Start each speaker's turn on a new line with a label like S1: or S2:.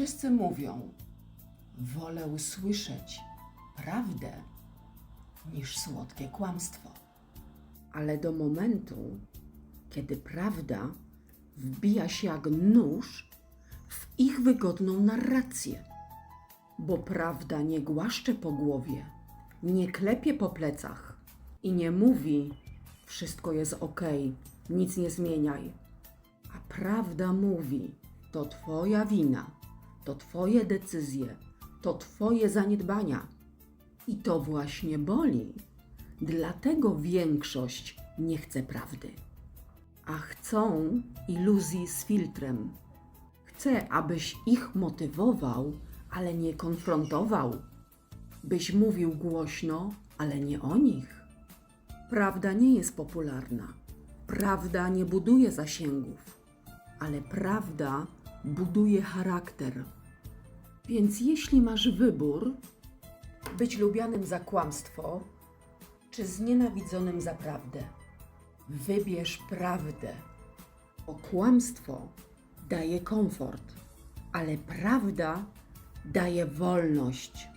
S1: Wszyscy mówią, wolę usłyszeć prawdę niż słodkie kłamstwo. Ale do momentu, kiedy prawda wbija się jak nóż w ich wygodną narrację. Bo prawda nie głaszcze po głowie, nie klepie po plecach i nie mówi: Wszystko jest ok, nic nie zmieniaj. A prawda mówi: To Twoja wina, to Twoje decyzje, to Twoje zaniedbania. I to właśnie boli. Dlatego większość nie chce prawdy. A chcą iluzji z filtrem. Chcę, abyś ich motywował, ale nie konfrontował. Byś mówił głośno, ale nie o nich. Prawda nie jest popularna. Prawda nie buduje zasięgów, ale prawda buduje charakter. Więc jeśli masz wybór, być lubianym za kłamstwo, czy znienawidzonym za prawdę, wybierz prawdę. Bo kłamstwo daje komfort, ale prawda daje wolność.